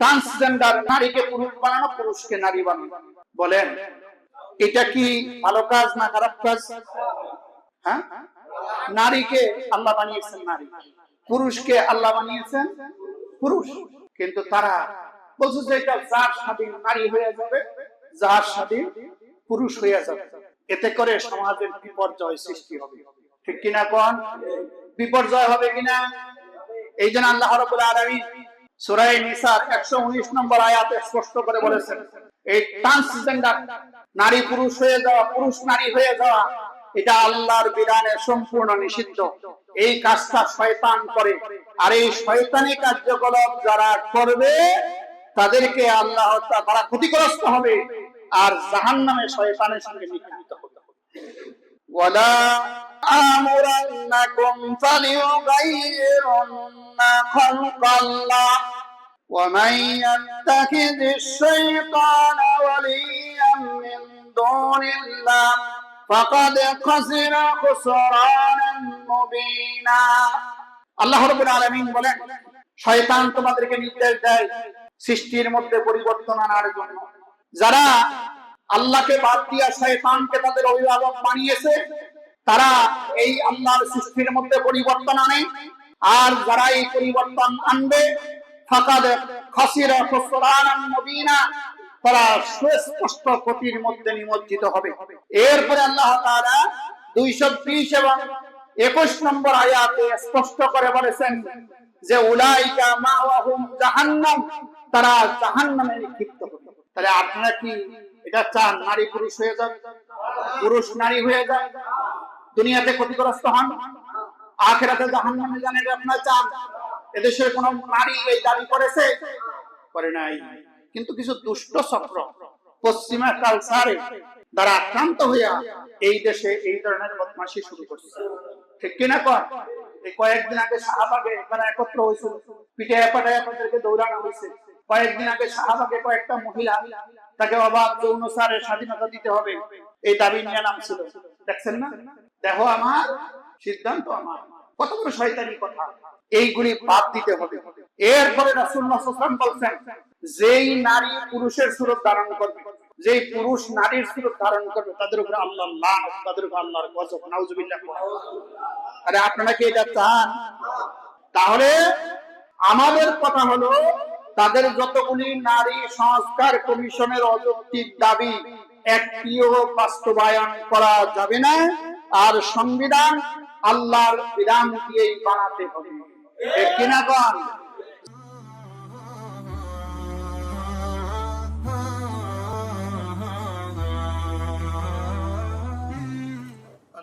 Transgender নারীকে পুরুষ বানানো, পুরুষকে নারী বানানো। বলেন, এটা কি ভালো কাজ না খারাপ কাজ? হ্যাঁ? নারীকে আল্লাহ বানিয়েছেন নারী। পুরুষকে আল্লাহ বানিয়েছেন পুরুষ। কিন্তু তারা বলছে যে এটা যার স্বাধীন নারী হয়ে যাবে, যার স্বাধীন পুরুষ হয়ে যাবে। এতে করে সমাজের বিপর্যয় সৃষ্টি হবে। ঠিক কিনা কোন? বিপর্যয় হবে কিনা? এই জন্য আল্লাহ রাব্বুল আলামিন সূরা নিসার 119 নম্বর আয়াতে স্পষ্ট করে বলেছেন এই ট্রান্সজেন্ডার নারী পুরুষ হয়ে যাওয়া পুরুষ নারী হয়ে যাওয়া এটা আল্লাহর বিধানে সম্পূর্ণ নিষিদ্ধ এই কাজটা শয়তান করে আর এই শয়তানি কার্যকলাপ যারা করবে তাদেরকে আল্লাহ তারা ক্ষতিগ্রস্ত হবে আর জাহান্নামে শয়তানের সঙ্গে নিক্ষিপ্ত হবে ولا آمرنكم فليغيرن خلق الله ومن يتخذ الشيطان وليا من دون الله فقد خسر خسرانا مبينا আল্লাহ রাব্বুল আলামিন বলেন শয়তান তোমাদেরকে নির্দেশ দেয় সৃষ্টির মধ্যে পরিবর্তন আনার জন্য যারা আল্লাহকে বাদ দিয়া শয়তানকে তাদের অভিভাবক বানিয়েছে তারা এই আল্লাহর সৃষ্টির মধ্যে পরিবর্তন আনে আর যারা এই পরিবর্তন আনবে তারা সুস্পষ্ট ক্ষতির মধ্যে নিমজ্জিত হবে। এরপরে আল্লাহ তাআলা 220 এবং 21 নম্বর আয়াতে স্পষ্ট করে বলেছেন যে, উলাইকা জাহান্নাম, তারা নিক্ষিপ্ত তাহলে আপনারা কি এটা চান, নারী পুরুষ হয়ে যাবে পুরুষ নারী হয়ে যায় দুনিয়াতে ক্ষতিগ্রস্ত হন? আখেরাতে জাহান্নামে যান এটা আপনারা চান। এদেশের কোন নারী এই দাবি করেছে? করে নাই। কিন্তু কিছু দুষ্ট চক্র পশ্চিমা কালচারে দ্বারা আক্রান্ত হইয়া এই দেশে এই ধরনের বদমাশি শুরু করছে। ঠিক কিনা কর এই কয়েকদিন আগে শাহবাগে এখানে একত্র হয়েছিল। পিঠে পাটায় আপনাদেরকে দৌড়ানো হয়েছে। কয়েকদিন আগে শাহবাগে কয়েকটা মহিলা তাকে অবাধ যৌনসারের স্বাধীনতা দিতে হবে। এই দাবি নিয়ে নামছিল। দেখছেন না? দেখো আমার, সিদ্ধান্ত আমার। কত বড় শয়তানি কথা। এইগুলি বাদ দিতে হবে। এরপরে বলছেন, যেই নারী পুরুষের সুরত ধারণ করবে পুরুষ নারীর সুরত ধারণ করবে, তাদের আল্লাহ তাদের আল্লাহর গজব আরে আপনারা কি এটা চান? তাহলে আমাদের কথা হলো, তাদের যতগুলি নারী সংস্কার কমিশনের অযৌক্তিক দাবি, একটিও বাস্তবায়ন করা যাবে না, আর সংবিধান আল্লাহর দিয়েই বানাতে হবে। কিনা কন